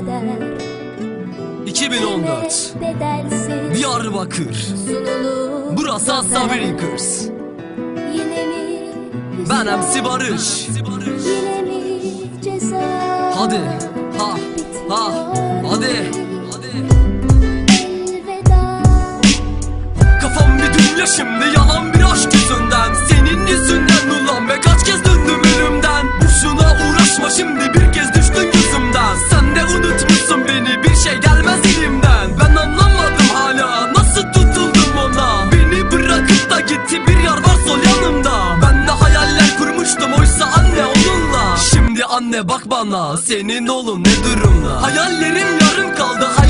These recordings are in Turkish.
kader. 2014 Kime bedelsiz? Diyarbakır. Sunulur Burası zafer. Sabirinkers Yine mi Ben? MC Barış. Yine mi ceza? Hadi. Ha. Ha. Hadi anne bak bana. Senin oğlun ne durumda? Hayallerim yarım kaldı hayat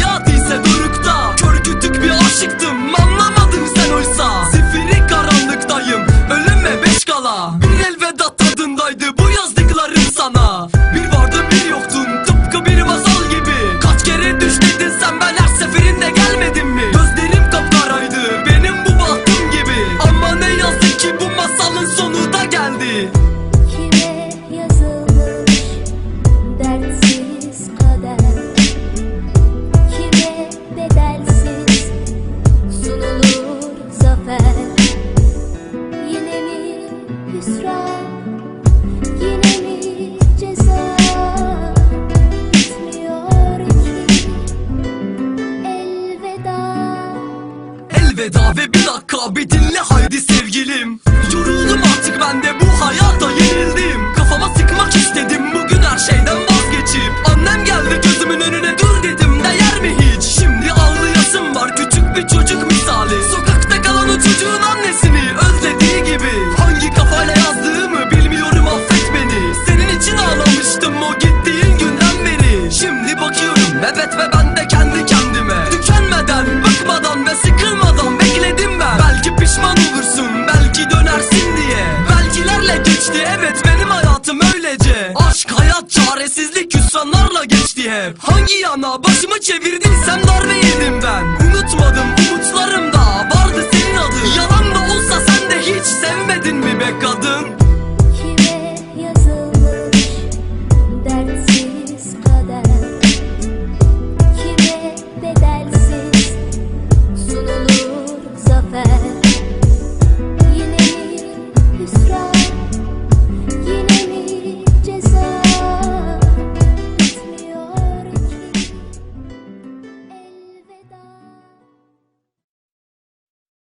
Elveda ve bir dakika bir dinle haydi sevgilim. Yoruldum artık ben de bu hayata yenildim. Kafama sıkmak istedim bugün her şeyden vazgeçip. Annem geldi gözümün önüne dur dedim değer mi hiç? Şimdi ağlayasım var küçük bir çocuk misali. Sokakta kalan o çocuğun annesini özlediği gibi. Hangi kafayla yazdığımı bilmiyorum affet beni. Senin için ağlamıştım o gittiğin günden beri. Şimdi bakıyorum evet ve ben hep Hangi yana başımı çevirdin? Sen darbe yedim ben. Unutmadım umutlarımda. Vardı senin adın. Yalan da